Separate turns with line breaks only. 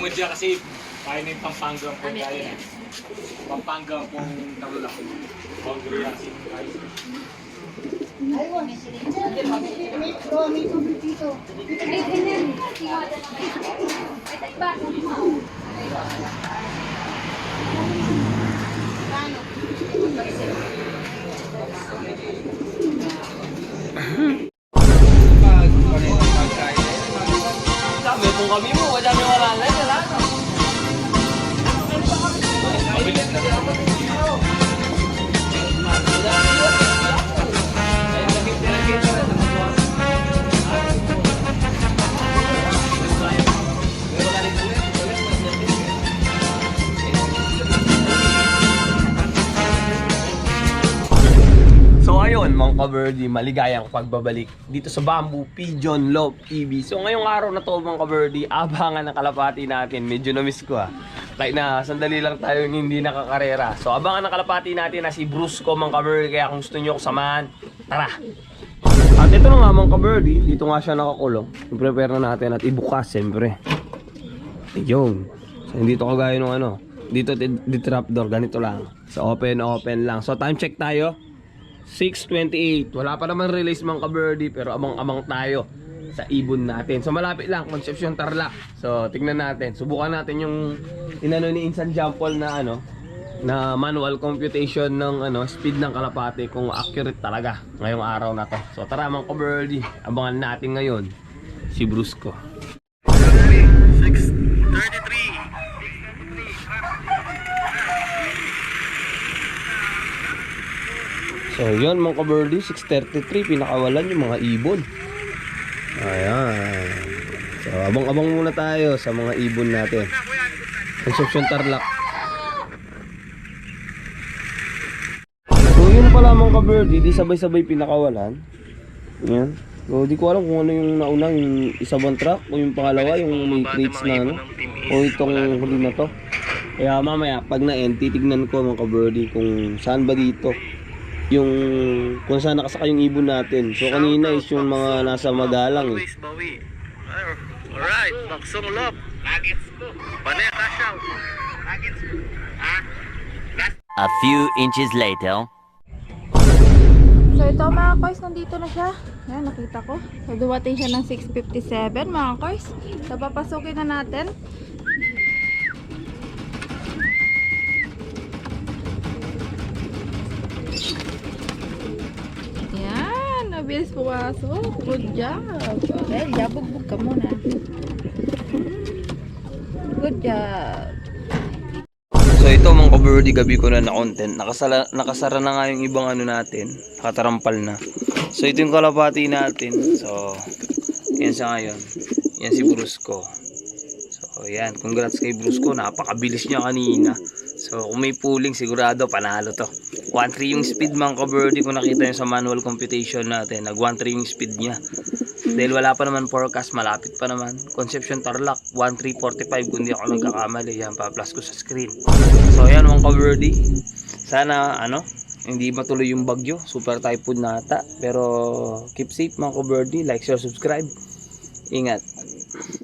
Bungod siya kasi kaya na yung Pampanga po
Ano
kaya.
yan?
Pampanga pong tawala. Bangro yan si
Sabi kung kami mo, wala may wala na, wala ayun mga kaberdi, maligayang pagbabalik dito sa Bamboo Pigeon Love TV. So ngayong araw na to mga kaberdi, abangan ng kalapati natin. Medyo na-miss ko ah. Kahit na sandali lang tayo hindi nakakarera. So abangan ng kalapati natin na si Brusco mga kaberdi. Kaya kung gusto nyo ko samahan, tara! At ito na nga mga kaberdi, dito nga siya nakakulong. I-prepare na natin at ibukas siyempre. Ayun. So hindi to kagaya nung ano. Dito di trapdoor, ganito lang. So open, open lang. So time check tayo. 6.28. Wala pa naman release mga ka-birdie pero amang-amang tayo sa ibon natin. So malapit lang, Concepcion Tarlac. So tingnan natin. Subukan natin yung inano ni Insan Jampol na ano na manual computation ng ano speed ng kalapate kung accurate talaga ngayong araw na to. So tara mga ka-birdie, abangan natin ngayon si Brusco. So yun mga ka-birdie, 6.33, pinakawalan yung mga ibon. Ayan. So abang-abang muna tayo sa mga ibon natin. Conception Tarlac. So yun pala mga ka-birdie, di sabay-sabay pinakawalan. Yan. So di ko alam kung ano yung nauna, yung isa bang truck o yung pangalawa, yung may crates na ano. O itong huli na to. Kaya mamaya, pag na-end, titignan ko mga ka-birdie kung saan ba dito yung kung saan nakasaka yung ibon natin. So kanina is yung mga nasa Magalang eh.
Alright, baksong lop. Nuggets ko. Panay kasyaw. Nuggets ko.
A few inches later.
So ito mga koys, nandito na siya. Ayan, nakita ko. So dumating siya ng 6.57 mga koys. So papasukin na natin. Yan, nabilis pumasok. Good job. Okay, jabugbog ka muna. Good job.
So ito mga ka-birdie, gabi ko na na content. Nakasala, nakasara na nga yung ibang ano natin. Nakatarampal na. So ito yung kalapati natin. So, yan sa ngayon. Yan si Brusco. So yan, congrats kay Brusco. Napakabilis niya kanina. So kung may pooling, sigurado panalo to. 1.3 yung speed mga ka-birdie kung nakita nyo sa manual computation natin. Nag 1.3 yung speed niya. Dahil wala pa naman forecast, malapit pa naman. Conception Tarlac, 1345 kung di ako nagkakamali. Yan, pa-plus ko sa screen. So, ayan mga ka-birdie. Sana, ano, hindi matuloy yung bagyo. Super typhoon na ata. Pero, keep safe mga ka-birdie. Like, share, subscribe. Ingat.